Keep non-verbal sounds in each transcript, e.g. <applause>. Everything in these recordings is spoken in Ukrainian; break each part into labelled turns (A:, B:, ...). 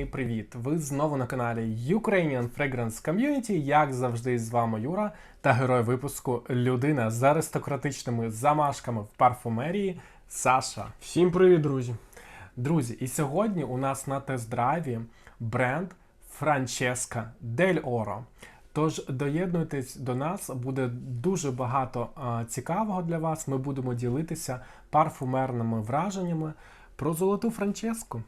A: Пацани, привіт! Ви знову на каналі Ukrainian Fragrance Community. Як завжди, з вами Юра та герой випуску людина з аристократичними замашками в парфумерії Саша.
B: Всім привіт, друзі!
A: Друзі, і сьогодні у нас на тест-драйві бренд Francesca Del Oro. Тож доєднуйтесь до нас, буде дуже багато а, цікавого для вас. Ми будемо ділитися парфумерними враженнями про золоту Франческу.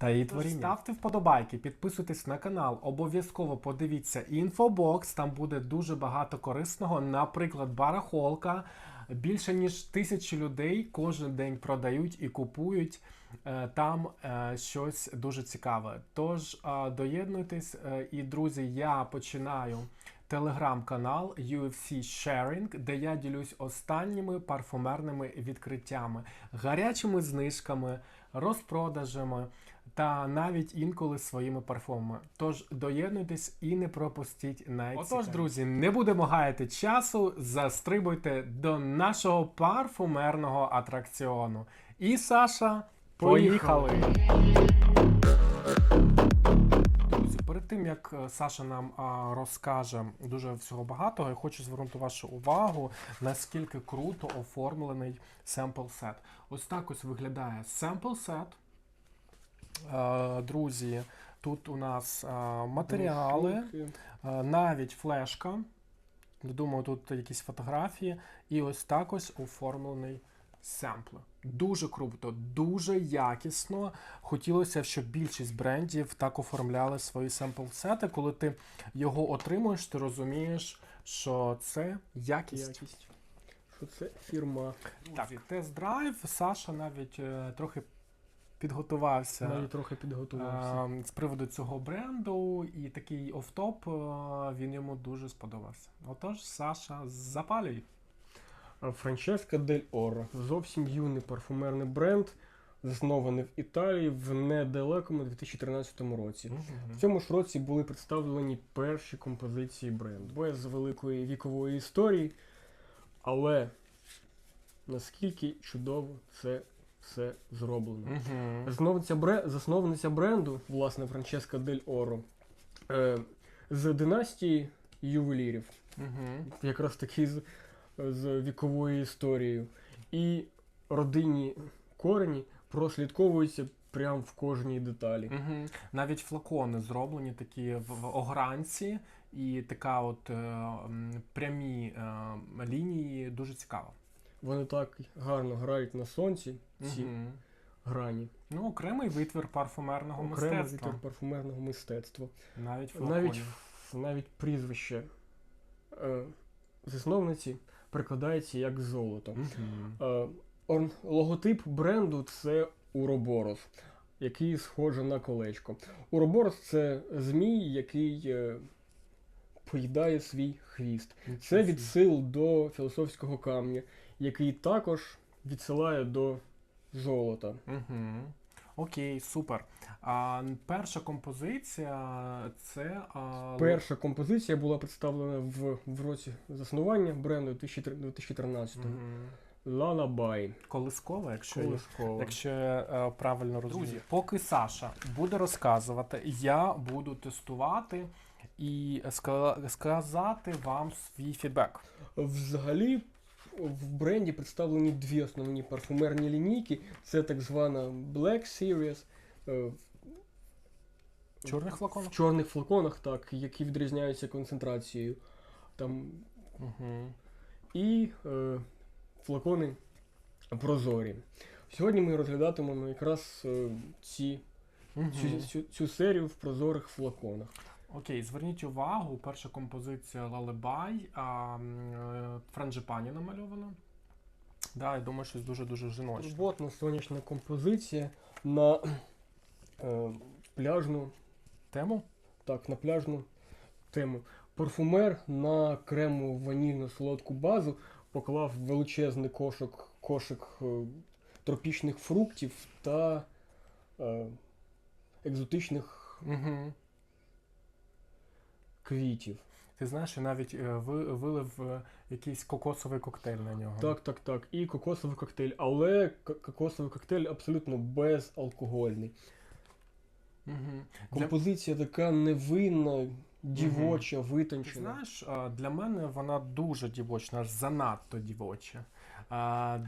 A: Та її творіння. Ставте вподобайки, підписуйтесь на канал, обов'язково подивіться інфобокс, там буде дуже багато корисного. Наприклад, барахолка. Більше ніж тисячі людей кожен день продають і купують е, там е, щось дуже цікаве. Тож е, доєднуйтесь, і друзі, я починаю телеграм-канал UFC Sharing, де я ділюсь останніми парфумерними відкриттями, гарячими знижками, розпродажами та навіть інколи своїми парфумами. Тож доєднуйтесь і не пропустіть найцікавіше. Отож, друзі, не будемо гаяти часу, застрибуйте до нашого парфумерного атракціону. І Саша, поїхали! Друзі, перед тим як е, Саша нам а, розкаже дуже всього багатого, я хочу звернути вашу увагу, наскільки круто оформлений семпл сет. Ось так ось виглядає семпл сет. Друзі, тут у нас матеріали, навіть флешка. Думаю, тут якісь фотографії. І ось так ось оформлений семпл. Дуже круто, дуже якісно. Хотілося, щоб більшість брендів так оформляли свої семпл-сети. Коли ти його отримуєш, ти розумієш, що це якість.
B: Якість. Що це фірма?
A: Так, тест-драйв. Саша навіть е, трохи підготувався.
B: Навіть трохи підготувався.
A: Е, З приводу цього бренду і такий офтоп е, він йому дуже сподобався. Отож, Саша, запалюй.
B: Франческа Дель Оро. Зовсім юний парфумерний бренд, заснований в Італії в недалекому 2013 році. В цьому ж році були представлені перші композиції бренду. Без великої вікової історії, але наскільки чудово це все зроблено.
A: Мгм.
B: Засновниця, бре... засновниця бренду, власне, Франческа Дель Оро, е, з династії ювелірів,
A: Мгм.
B: якраз таки з, з віковою історією. І родинні корені прослідковуються прямо в кожній деталі.
A: Мгм. Навіть флакони зроблені такі в, в огранці, і така от е, прямі е, лінії дуже цікаво.
B: Вони так гарно грають на сонці, ці
A: Мгм.
B: грані.
A: Ну, окремий витвір парфумерного
B: Окремо
A: мистецтва.
B: вітер парфумерного мистецтва.
A: Навіть
B: Навіть, навіть прізвище е, засновниці прикладається як золото.
A: Мгм.
B: Е, логотип бренду це Уроборос, який схоже на колечко. Уроборос це змій, який е, поїдає свій хвіст. Це відсил до філософського камня, який також відсилає до золота.
A: Мгм. Окей, супер. А, перша композиція це а,
B: Перша композиція була представлена в, в році заснування бренду 2013
A: Мгм.
B: Лалабай.
A: колискова, якщо я Якщо я е, правильно розумію. Друзі, поки Саша буде розказувати, я буду тестувати і сказати вам свій фідбек.
B: Взагалі в бренді представлені дві основні парфумерні лінійки. Це так звана Black Series е,
A: В чорних
B: в
A: флаконах?
B: чорних флаконах, так, які відрізняються концентрацією. Там
A: Угу.
B: і е, флакони прозорі. Сьогодні ми розглядатимемо якраз е, ці, цю, цю, цю серію в прозорих флаконах.
A: Окей, зверніть увагу, перша композиція Лалебай, е, франджипані намальована. Да, я думаю, щось дуже-дуже жіночне.
B: Роботна сонячна композиція на е, пляжну
A: Тему?
B: Так, на пляжну тему. Парфумер на крему ванільну солодку базу поклав величезний кошик, кошик е, тропічних фруктів та е, екзотичних
A: Угу.
B: Квітів.
A: Ти знаєш, я навіть е, вилив е, якийсь кокосовий коктейль на нього.
B: Так, так, так. І кокосовий коктейль. Але кокосовий коктейль абсолютно безалкогольний.
A: Угу.
B: Композиція така невинна, дівоча,
A: Ти
B: витончена.
A: знаєш, для мене вона дуже дівочна, аж занадто дівоча.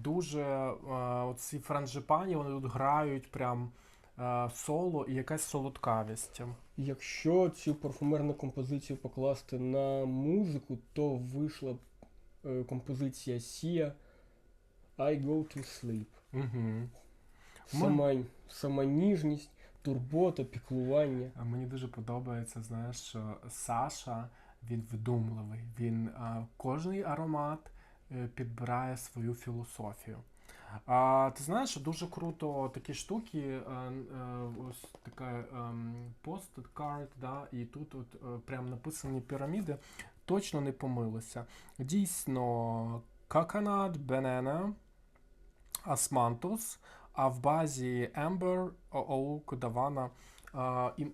A: Дуже оці франжипані, вони тут грають прям соло і якась солодкавість.
B: Якщо цю парфумерну композицію покласти на музику, то вийшла б е, композиція Sia I Go to Sleep.
A: Угу.
B: Сама, сама ніжність, турбота, піклування.
A: А Мені дуже подобається, знаєш, що Саша він вдумливий. Він а, кожний аромат е, підбирає свою філософію. А ти знаєш, дуже круто такі штуки, е, е, ось така посткарт, да, і тут от е, прям написані піраміди, точно не помилися. Дійсно, Coconut, Banana, Asmantus, а в базі Amber, Oak, Davana а, і.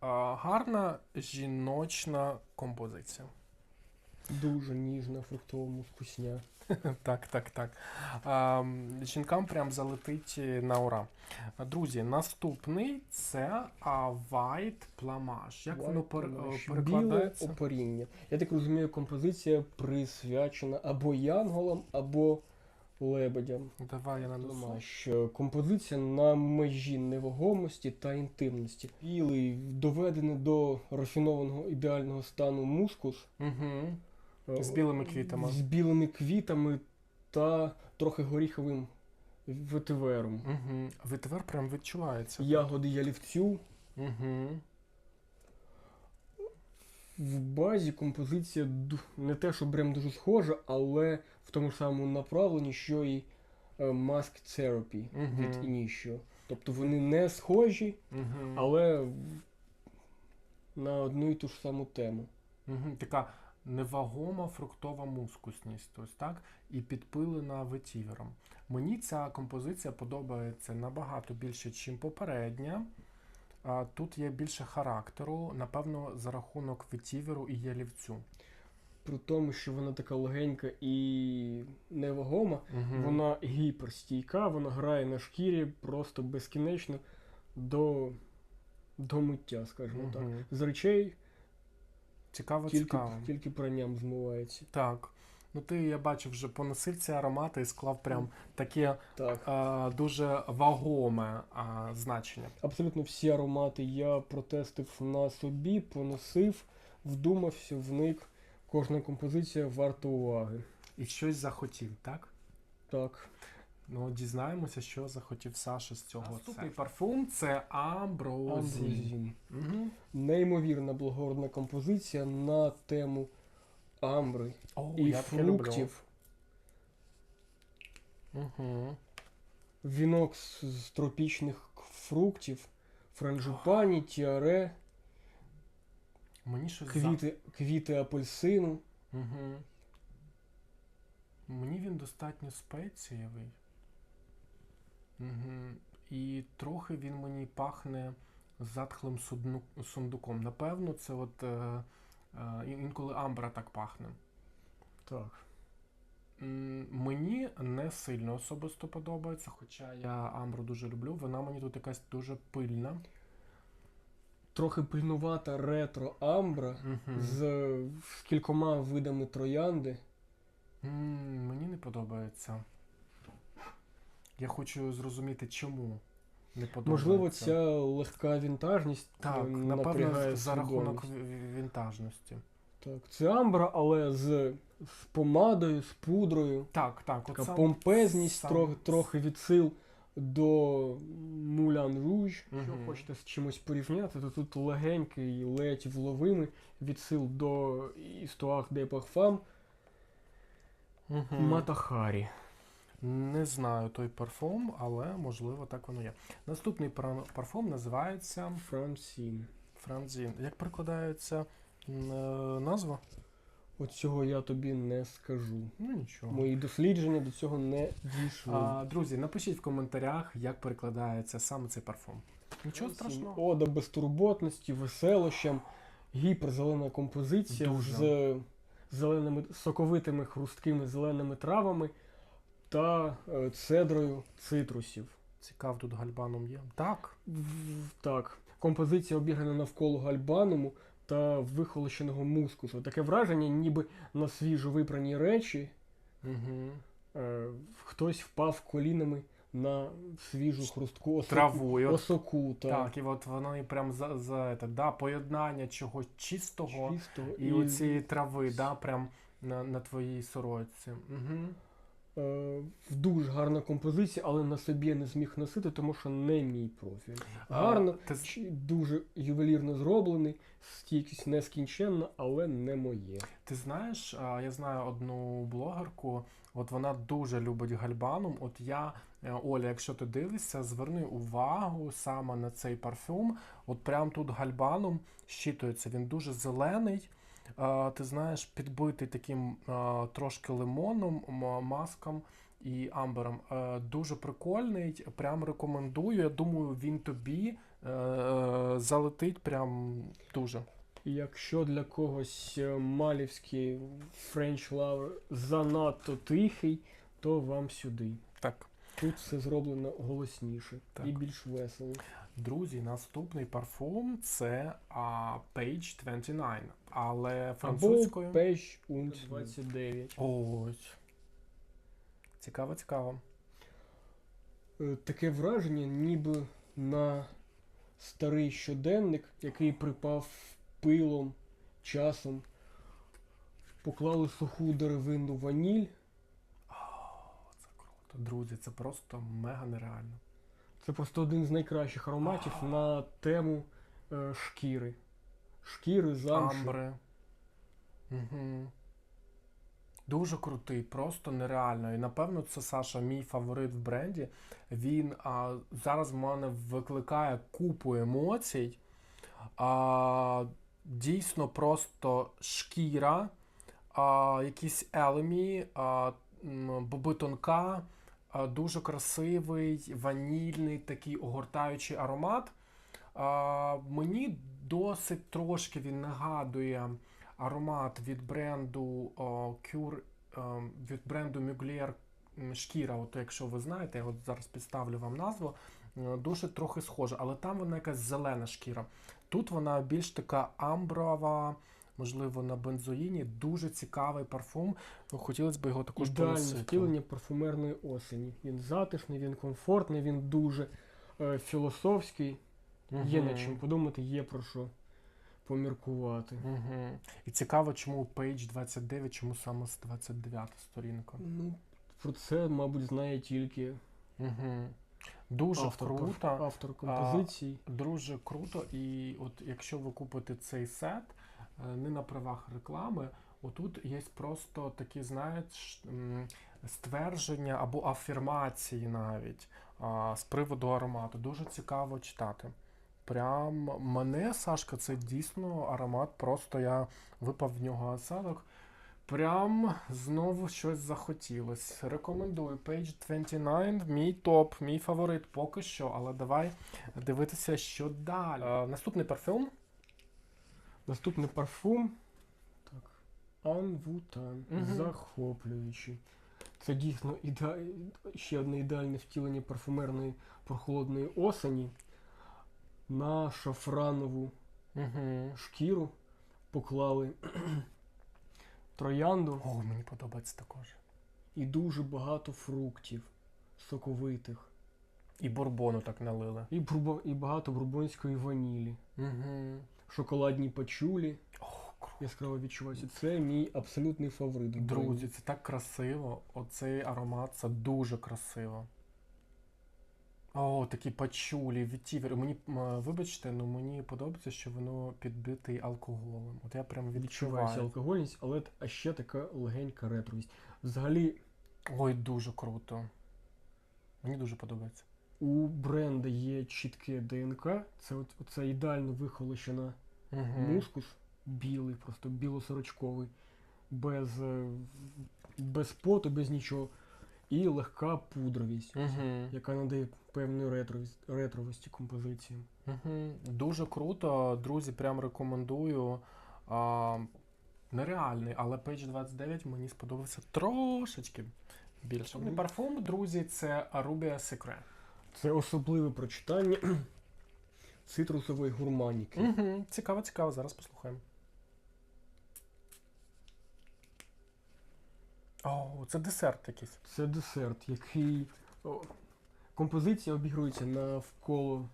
A: А, Гарна жіночна композиція.
B: Дуже ніжна, фруктова мускусня. <laughs>
A: Так, так, так. А, жінкам прям залетить на ура. Друзі, наступний це а, White Plumage. Як воно пер,
B: White
A: е,
B: Plumage. Біле опоріння. Я так розумію, композиція присвячена або янголам, або лебедям.
A: Давай я нанесу.
B: Плумаж. Композиція на межі невагомості та інтимності. Білий, доведений до рафінованого ідеального стану мускус.
A: Угу.
B: Е,
A: З білими квітами.
B: З білими квітами та трохи горіховим ветивером.
A: Угу. Витвер прям відчувається.
B: Ягоди ялівцю.
A: Угу.
B: В базі композиція не те, що прям дуже схожа, але в тому ж самому направленні, що і е, Mask Therapy
A: Мгм.
B: від Initio. Тобто вони не схожі,
A: Угу.
B: але на одну і ту ж саму тему.
A: Угу. Така невагома фруктова мускусність, ось так, і підпилена ветівером. Мені ця композиція подобається набагато більше, ніж попередня. Тут є більше характеру, напевно, за рахунок ветіверу і ялівцю.
B: При тому, що вона така легенька і невагома,
A: Угу.
B: вона гіперстійка, вона грає на шкірі просто безкінечно до, до миття, скажімо так. З речей
A: Цікаво,
B: тільки,
A: цікаво.
B: тільки пранням змивається.
A: Так. Ну ти, я бачив, вже поносив ці аромати і склав прям таке
B: Так.
A: а, дуже вагоме а, значення.
B: Абсолютно всі аромати я протестив на собі, поносив, вдумався, вник. Кожна композиція варта уваги.
A: І щось захотів, так?
B: Так.
A: Ну, дізнаємося, що захотів Саша з цього. Наступний парфум це
B: Амброзін.
A: Угу.
B: Неймовірна благородна композиція на тему амбри
A: О,
B: і
A: я
B: фруктів.
A: Угу.
B: Вінок з, з тропічних фруктів, франжипані, тіаре,
A: Мені щось
B: квіти, квіти апельсину.
A: Угу. Мені він достатньо спецієвий. Угу. І трохи він мені пахне затхлим сундуком. Напевно, це от е, е, інколи амбра так пахне.
B: Так.
A: Мені не сильно особисто подобається, хоча я амбру дуже люблю. Вона мені тут якась дуже пильна.
B: Трохи пильнувата ретро амбра
A: Мгм.
B: з, з кількома видами троянди.
A: М, Мені не подобається. Я хочу зрозуміти, чому не подобається.
B: Можливо, ця легка вінтажність
A: так,
B: е,
A: напевно,
B: напрягає
A: за рахунок вінтажності.
B: Так, це амбра, але з, з помадою, з пудрою.
A: Так, так,
B: Така
A: оце
B: помпезність,
A: сам-
B: трохи, трохи відсил до Мулян Руж. Якщо
A: Мгм.
B: хочете з чимось порівняти, то тут легенький, ледь вловимий відсил до Істуах де Парфам
A: Мгм.
B: Матахарі.
A: Не знаю той парфум, але можливо так воно є. Наступний пар- парфум називається
B: Франсін.
A: Франзін. Як перекладається е, назва?
B: От цього я тобі не скажу.
A: Ну нічого.
B: Мої дослідження до цього не дійшли.
A: А, друзі, напишіть в коментарях, як перекладається саме цей парфум. Нічого
B: Франсін.
A: страшного.
B: Ода безтурботності, веселощам, гіперзелена композиція
A: Дуже.
B: з зеленими соковитими хрусткими зеленими травами та е, цедрою цитрусів.
A: Цікав, тут гальбаном є. Так.
B: Так. композиція обіграна навколо гальбануму та вихолощеного мускусу. Таке враження, ніби на свіжо випрані речі
A: Угу.
B: е, хтось впав колінами на свіжу хрустку осоку.
A: Траву. І от,
B: осоку та
A: так, і от воно і прям за, за це, да, поєднання чогось чистого
B: чистого.
A: і, оцієї трави, да, прям на, на твоїй сорочці. Угу.
B: Е, дуже гарна композиція, але на собі я не зміг носити, тому що не мій профіль. Гарно,
A: ти,
B: чи- дуже ювелірно зроблений, стійкість нескінченна, але не моє.
A: ти знаєш, я знаю одну блогерку, от вона дуже любить гальбанум. От я, е, Оля, якщо ти дивишся, зверни увагу саме на цей парфюм. От прям тут гальбанум щитується. Він дуже зелений. Ти знаєш, підбитий таким трошки лимоном, маском і амбером. Е, дуже прикольний. Прям рекомендую. Я думаю, він тобі е, залетить прям дуже.
B: Якщо для когось е, малівський French Lover занадто тихий, то вам сюди.
A: Так.
B: Тут все зроблено голосніше
A: Так.
B: і більш весело.
A: Друзі, наступний парфум це а, Page 29, але
B: Або
A: французькою.
B: Page und 29.
A: Ось. Цікаво, цікаво.
B: Е, Таке враження, ніби на старий щоденник, який припав пилом, часом, поклали суху деревинну ваніль.
A: О, це круто. Друзі, це просто мега нереально.
B: Це просто один з найкращих ароматів на тему е, шкіри. Шкіри, замші.
A: Амбри. Угу. Дуже крутий, просто нереально. І напевно, це Саша, мій фаворит в бренді. Він а, зараз в мене викликає купу емоцій. А, дійсно, просто шкіра, а, якісь елемі, а, боби тонка, дуже красивий, ванільний, такий огортаючий аромат. Мені досить трошки він нагадує аромат від бренду Cure, від бренду Mugler шкіра. От якщо ви знаєте, я от зараз підставлю вам назву. е, Дуже трохи схожа, але там вона якась зелена шкіра. Тут вона більш така амброва, можливо, на бензоїні. Дуже цікавий парфум. Хотілося б його також
B: Ідеальне
A: поносити.
B: втілення парфумерної осені. Він затишний, він комфортний, він дуже е, філософський. Є
A: Мгм.
B: над чим подумати, є про що поміркувати.
A: Угу. І цікаво, чому Page 29, чому саме з 29 сторінка.
B: Ну, про це, мабуть, знає тільки
A: Угу. Дуже
B: автор,
A: круто.
B: автор композиції.
A: Дуже круто. І от якщо ви купите цей сет, не на правах реклами, отут є просто такі, знаєш, ствердження або афірмації навіть з приводу аромату. Дуже цікаво читати. Прям мене, Сашка, це дійсно аромат, просто я випав в нього осадок. Прям знову щось захотілось. Рекомендую Page 29, мій топ, мій фаворит поки що, але давай дивитися, що далі. Е, наступний парфюм.
B: Наступний парфум. Так. Анвутан.
A: Мгм.
B: Захоплюючий. Це дійсно іде... ще одне ідеальне втілення парфумерної прохолодної осені. На шафранову
A: Угу.
B: шкіру поклали <clears throat> троянду
A: О, мені подобається також.
B: і дуже багато фруктів соковитих.
A: І бурбону так налили.
B: І, бурбо... і багато бурбонської ванілі.
A: Угу.
B: Шоколадні пачулі яскраво відчуваються. Це мій абсолютний фаворит.
A: Друзі, це так красиво. Оцей аромат це дуже красиво. О, такі пачулі, відтівер. Мені вибачте, ну мені подобається, що воно підбитий алкоголем. От я прям
B: відчувається
A: відчуваю.
B: алкогольність, але а ще така легенька ретровість. Взагалі,
A: Ой, дуже круто. Мені дуже подобається.
B: у бренда є чітке ДНК. Це от оця ідеально вихолощена
A: Угу.
B: мускус, білий, просто білосорочковий, без, е, без поту, без нічого. І легка пудровість,
A: Угу.
B: яка надає певної ретровість, ретровості композиціям.
A: Угу. Дуже круто, друзі, прям рекомендую. А, нереальний, але Page 29 мені сподобався трошечки більше.
B: Мгм.
A: Парфум, друзі, це Rubia Secret.
B: Це особливе прочитання. Цитрусової гурманіки.
A: Угу, цікаво, цікаво, зараз послухаємо. О, це десерт якийсь.
B: Це десерт, який о, композиція обігрується навколо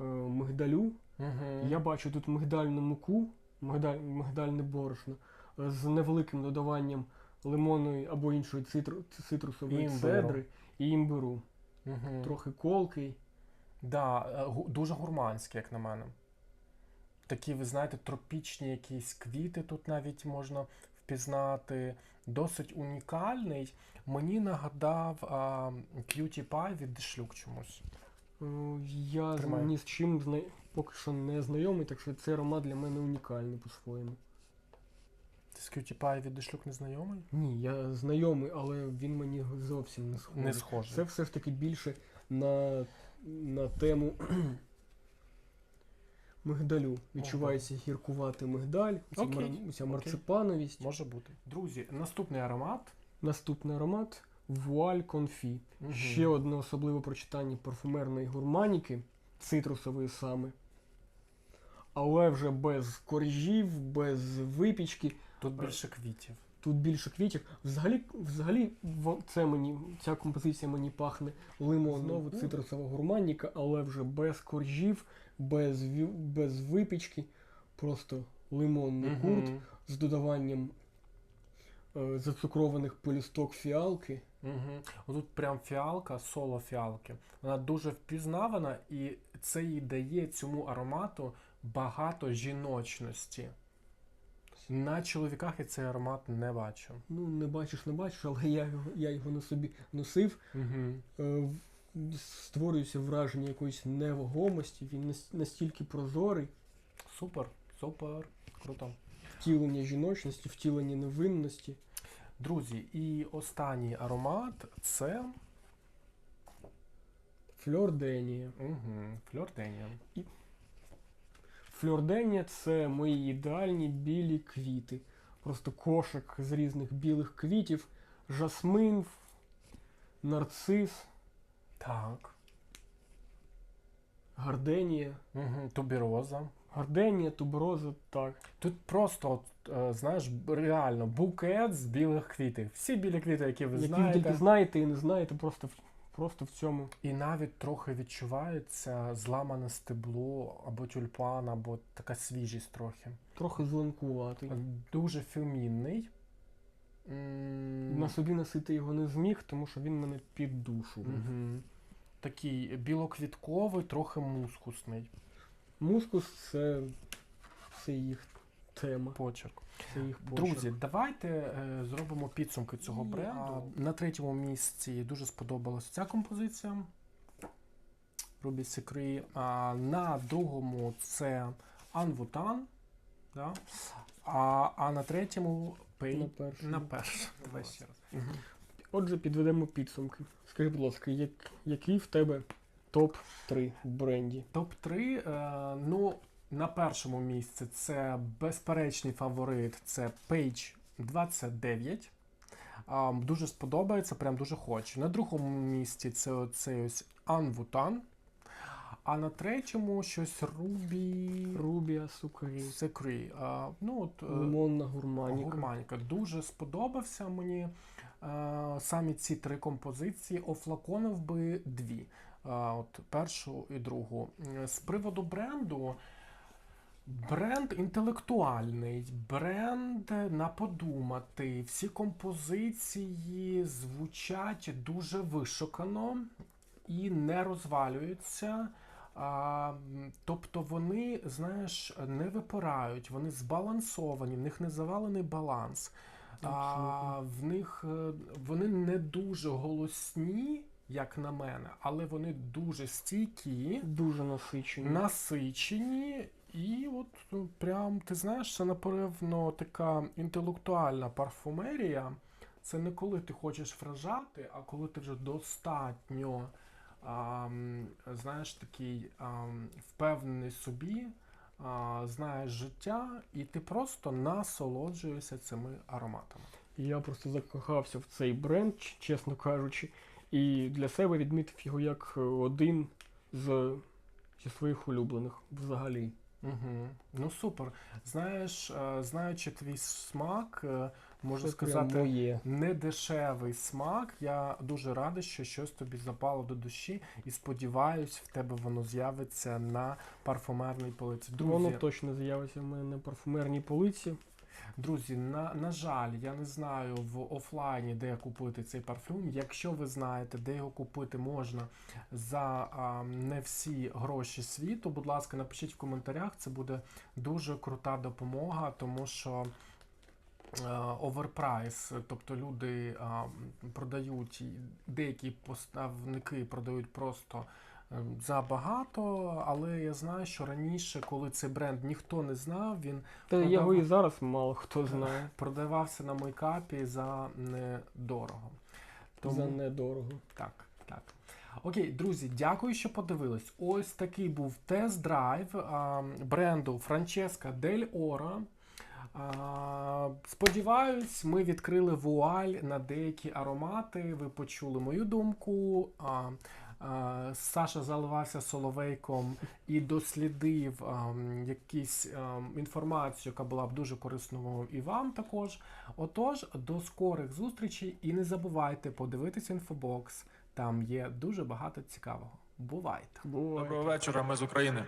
B: е, мигдалю.
A: Угу.
B: Я бачу тут мигдальну муку, мигдаль, мигдальне борошно е, з невеликим додаванням лимонної або іншої цитру, цитрусової
A: Імбиру.
B: цедри і імбиру.
A: Угу.
B: Трохи колкий.
A: Да, е, дуже гурманський, як на мене. Такі, ви знаєте, тропічні якісь квіти тут навіть можна впізнати. Досить унікальний. Мені нагадав а, Cutie Pie від Дешлюк чомусь.
B: Е, Я
A: Тримай.
B: ні з чим зна... поки що не знайомий, так що цей аромат для мене унікальний по-своєму.
A: Ти з Cutie Pie від Дешлюк не знайомий?
B: Ні, я знайомий, але він мені зовсім не схожий.
A: Не схожий.
B: Це все ж таки більше на, на тему <clears throat> мигдалю. Відчувається гіркуватий мигдаль, ця, мар... ця марципановість.
A: Може бути. Друзі, наступний аромат.
B: Наступний аромат вуаль конфі.
A: Мгм.
B: Ще одне особливе прочитання парфумерної гурманіки, цитрусової саме. Але вже без коржів, без випічки.
A: Тут більше квітів.
B: Тут більше квітів. Взагалі, взагалі це мені, ця композиція мені пахне лимон, знову цитрусова гурманіка, але вже без коржів, без, без випічки. Просто лимонний курт
A: Мгм.
B: з додаванням е, зацукрованих полісток фіалки.
A: Угу. Тут прям фіалка, соло фіалки. Вона дуже впізнавана, і це їй дає цьому аромату багато жіночності. На чоловіках я цей аромат не бачу.
B: Ну, не бачиш, не бачиш, але я, його- я його на собі носив.
A: Угу.
B: Створюється враження якоїсь невагомості, він настільки прозорий,
A: Супер, супер, круто.
B: втілення жіночності, втілення невинності.
A: Друзі, і останній аромат це
B: Фльорденія.
A: угу. фльорденія.
B: Фльорденія це мої ідеальні білі квіти. Просто кошик з різних білих квітів, жасмин, нарцис,
A: Так.
B: гарденія.
A: Угу. Тубіроза.
B: Гарденія, тубероза, так.
A: Тут просто, от, е, знаєш, реально букет з білих квітів. Всі білі квіти, які ви
B: Які ви
A: знаєте.
B: тільки знаєте і не знаєте, просто, просто в цьому.
A: І навіть трохи відчувається зламане стебло або тюльпан, або така свіжість трохи.
B: Трохи зеленкуватий.
A: Дуже фемінний.
B: На собі носити його не зміг, тому що він мене піддушував.
A: мгм. Такий білоквітковий, трохи мускусний
B: Мускус це, це їх тема,
A: почерк.
B: це їх почерк.
A: Друзі, давайте е, зробимо підсумки цього
B: І,
A: бренду. На третьому місці дуже сподобалася ця композиція. Ruby Secret. А на другому це Анвутан. Да? А, а на третьому Pay.
B: на першому.
A: На першому. Давай ще раз.
B: Отже, підведемо підсумки. Скажи, будь ласка, як, який в тебе топ-3 в бренді?
A: Топ-3. Е, ну, на першому місці це безперечний фаворит. Це Page 29. Дуже сподобається, прям дуже хочу. На другому місці це оцей ось Анвутан. А на третьому щось Ruby
B: Рубія, Сукрі.
A: А, ну, от, е,
B: лимонна гурманіка.
A: Гурманіка. Дуже сподобався мені е, самі ці три композиції. Офлаконив би дві. От першу і другу. Е, З приводу бренду. Бренд інтелектуальний, бренд на подумати. Всі композиції звучать дуже вишукано і не розвалюються. А, тобто вони, знаєш, не випирають, вони збалансовані, в них не завалений баланс. А, в них е, вони не дуже голосні, як на мене, але вони дуже стійкі,
B: Дуже насичені.
A: насичені. І от ну, прям, ти знаєш, це напевно така інтелектуальна парфумерія. Це не коли ти хочеш вражати, а коли ти вже достатньо ам, знаєш, такий ам, впевнений собі, а, знаєш життя, і ти просто насолоджуєшся цими ароматами.
B: Я просто закохався в цей бренд, чесно кажучи, і для себе відмітив його як е, один з, зі своїх улюблених взагалі.
A: Угу. Ну супер. Знаєш, е, знаючи твій смак, е, можу
B: Це
A: сказати,
B: моє.
A: недешевий смак. Я дуже радий, що щось тобі запало до душі, і сподіваюсь, в тебе воно з'явиться на парфумерній полиці. Друзі,
B: Воно точно з'явиться в мене на парфумерній полиці.
A: Друзі, на, на жаль, я не знаю в офлайні, де купити цей парфюм. Якщо ви знаєте, де його купити можна за а, не всі гроші світу, будь ласка, напишіть в коментарях. Це буде дуже крута допомога, тому що. Оверпрайс, тобто люди а, продають, деякі поставники продають просто е, забагато, але я знаю, що раніше, коли цей бренд ніхто не знав, він
B: Та
A: Продав-
B: його і зараз мало хто знає. <laughs>
A: продавався на мейкапі за недорого. Тому
B: За недорого.
A: так, так. Окей, друзі, дякую, що подивились. Ось такий був тест-драйв бренду Francesca Del Oro. А, сподіваюсь, ми відкрили вуаль на деякі аромати. Ви почули мою думку. А, Саша заливався соловейком і дослідив якусь якісь інформацію, яка була б дуже корисною і вам також. Отож, до скорих зустрічей і не забувайте подивитися інфобокс. Там є дуже багато цікавого. Бувайте!
B: Буває.
C: Доброго вечора, ми з України.